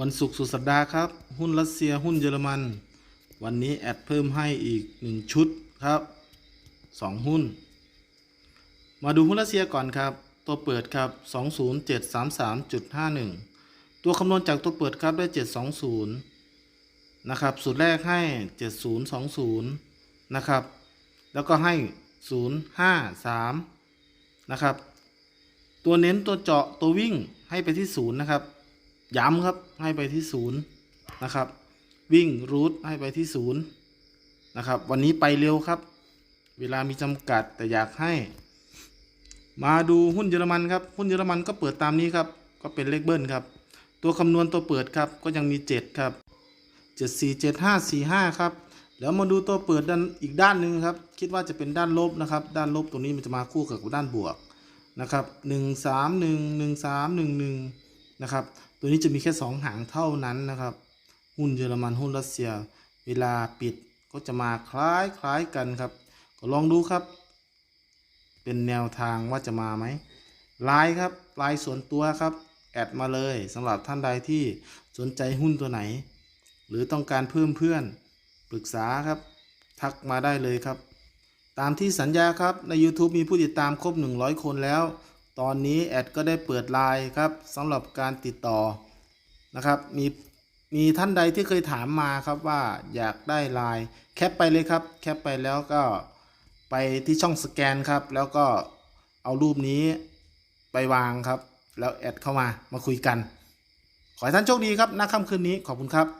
วันศุกร์สุดสัปดาห์ครับ หุ้นรัสเซียหุ้นเยอรมัน วันนี้แอดเพิ่มให้อีก 1 ชุดครับ 2 หุ้น มาดูหุ้นรัสเซียก่อนครับ ตัวเปิดครับ 20733.51 ตัวคำนวณจากตัวเปิดครับได้ 720 นะครับสูตรแรกให้ 7020 นะครับ แล้วก็ให้ 053 นะครับ ตัวเน้นตัวเจาะตัววิ่งให้ไปที่ศูนย์นะครับ ย้ำครับให้ไปที่ศูนย์นะครับ วิ่งรูทให้ไปที่ศูนย์นะครับ วันนี้ไปเร็วครับ เวลามีจำกัดแต่อยากให้ มาดูหุ้นเยอรมันครับ หุ้นเยอรมันก็เปิดตามนี้ครับ ก็เป็นเลขเบิ้ลครับ ตัวคำนวณตัวเปิดครับ ก็ยังมี 7 ครับ 7 4 7 5 4 5 ครับแล้วมาดูตัวเปิดด้านอีกด้านหนึ่งครับ คิดว่าจะเป็นด้านลบนะครับ ด้านลบตรงนี้มันจะมาคู่กับด้านบวกนะครับ 1 3 1 1 3 1 1 นะครับ ตัวนี้จะมีแค่ 2 หางเท่านั้นนะครับ หุ้นเยอรมันหุ้นรัสเซีย เวลาปิดก็จะมาคล้ายคล้ายกันครับ ก็ลองดูครับ เป็นแนวทางว่าจะมาไหมไลน์ครับไลน์ส่วนตัวครับ แอดมาเลยสำหรับท่านใดที่สนใจหุ้นตัวไหน หรือต้องการเพิ่มเพื่อนปรึกษาครับ ทักมาได้เลยครับ ตามที่สัญญาครับใน YouTube มีผู้ติดตามครบ 100 คนแล้ว ตอนนี้แอดก็ได้เปิดไลน์ครับสำหรับการติดต่อนะครับ มีมีท่านใดที่เคยถามมาครับว่าอยากได้ไลน์แคปไปเลยครับ แคปไปแล้วก็ไปที่ช่องสแกนครับ แล้วก็เอารูปนี้ไปวางครับ แล้วแอดเข้ามามาคุยกัน ขอให้ท่านโชคดีครับณค่ำคืนนี้ขอบคุณครับ